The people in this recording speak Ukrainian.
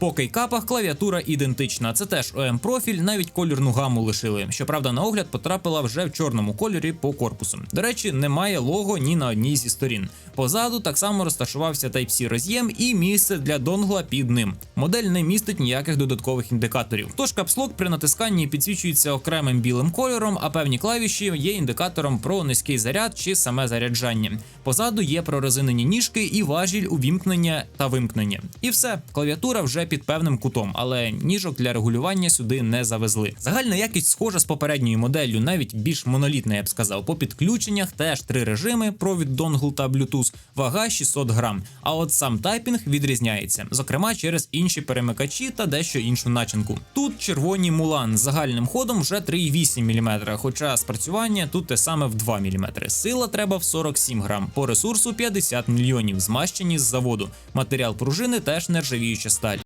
По кейкапах клавіатура ідентична. Це теж ОМ профіль, навіть кольорну гаму лишили. Щоправда, на огляд потрапила вже в чорному кольорі по корпусу. До речі, немає лого ні на одній зі сторін. Позаду так само розташувався Type-C роз'єм і місце для донгла під ним. Модель не містить ніяких додаткових індикаторів. Тож капслок при натисканні підсвічується окремим білим кольором, а певні клавіші є індикатором про низький заряд чи саме заряджання. Позаду є прорезинені ніжки і важіль увімкнення та вимкнення. І все, клавіатура вже під певним кутом, але ніжок для регулювання сюди не завезли. Загальна якість схожа з попередньою моделлю, навіть більш монолітна, я б сказав. По підключеннях теж три режими: провід донгл та Bluetooth, вага 600 грам. А от сам тайпінг відрізняється, зокрема через інші перемикачі та дещо іншу начинку. Тут червоні мулан з загальним ходом вже 3,8 мм, хоча спрацювання тут те саме в 2 мм. Сила треба в 47 грам, по ресурсу 50 мільйонів, змащені з заводу. Матеріал пружини теж нержавіюча сталь.